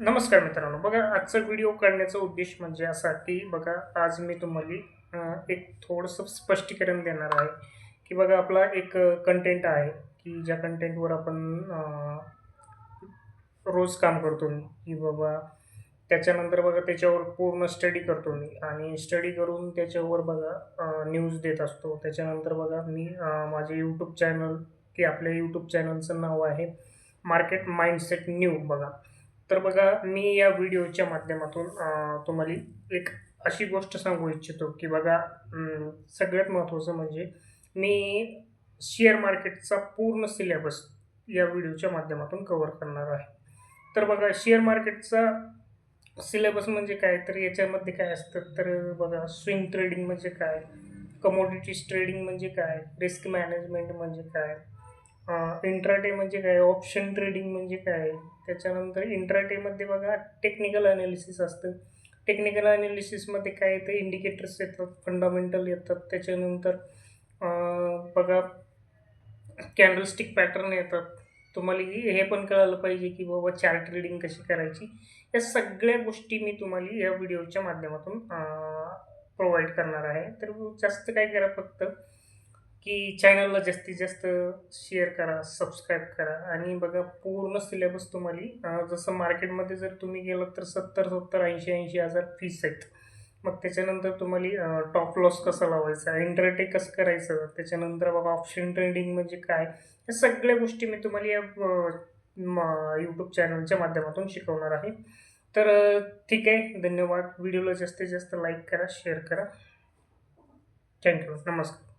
नमस्कार मित्रांनो बघा आजचा व्हिडिओ करण्याचा उद्देश म्हणजे असा की बघा आज मी तुम्हाला एक थोडंसं स्पष्टीकरण देणार आहे की बघा आपला एक कंटेंट आहे की ज्या कंटेंटवर आपण रोज काम करतो मी. की बाबा त्याच्यानंतर बघा त्याच्यावर पूर्ण स्टडी करतो मी आणि स्टडी करून त्याच्यावर बघा न्यूज देत असतो. त्याच्यानंतर बघा मी माझे यूट्यूब चॅनल की आपल्या यूट्यूब चॅनलचं नाव आहे मार्केट माइंडसेट न्यू बघा. तर बघा मी या व्हिडिओच्या माध्यमातून तुम्हाला एक अशी गोष्ट सांगू इच्छितो की बघा सगळ्यात महत्त्वाचं म्हणजे मी शेअर मार्केटचा पूर्ण सिलेबस या व्हिडिओच्या माध्यमातून कवर करणार आहे. तर बघा शेअर मार्केटचा सिलेबस म्हणजे काय? तर याच्यामध्ये काय असतं? तर बघा स्विंग ट्रेडिंग म्हणजे काय? कमोडिटीज ट्रेडिंग म्हणजे काय? रिस्क मॅनेजमेंट म्हणजे काय? इंट्राडे म्हणजे काय? ऑप्शन ट्रेडिंग म्हणजे काय? त्याच्यानंतर इंट्राडेमध्ये बघा टेक्निकल अनालिसिस असतं. टेक्निकल अनालिसिसमध्ये काय येतं? इंडिकेटर्स येतात फंडामेंटल येतात. त्याच्यानंतर बघा कॅन्डलस्टिक पॅटर्न येतात. तुम्हाला हे हे पण कळालं पाहिजे की बाबा चार्ट ट्रेडिंग कशी करायची? या सगळ्या गोष्टी मी तुम्हाला या व्हिडिओच्या माध्यमातून प्रोव्हाइड करणार आहे. तर जास्त काय करा फक्त की चॅनलला जास्तीत जास्त शेअर करा सबस्क्राईब करा. आणि बघा पूर्ण सिलेबस तुम्हाला जसं मार्केटमध्ये जर तुम्ही गेलात तर सत्तर सत्तर ऐंशी ऐंशी हजार फीस आहेत. मग त्याच्यानंतर तुम्हाला टॉप लॉस कसा लावायचा? इंटरटे कसं करायचं? त्याच्यानंतर बघा ऑप्शन ट्रेडिंग म्हणजे काय? या सगळ्या गोष्टी मी तुम्हाला या यूट्यूब चॅनलच्या माध्यमातून शिकवणार आहे. तर ठीक आहे. धन्यवाद. व्हिडिओला जास्तीत जास्त लाईक करा शेअर करा. थँक्यू नमस्कार.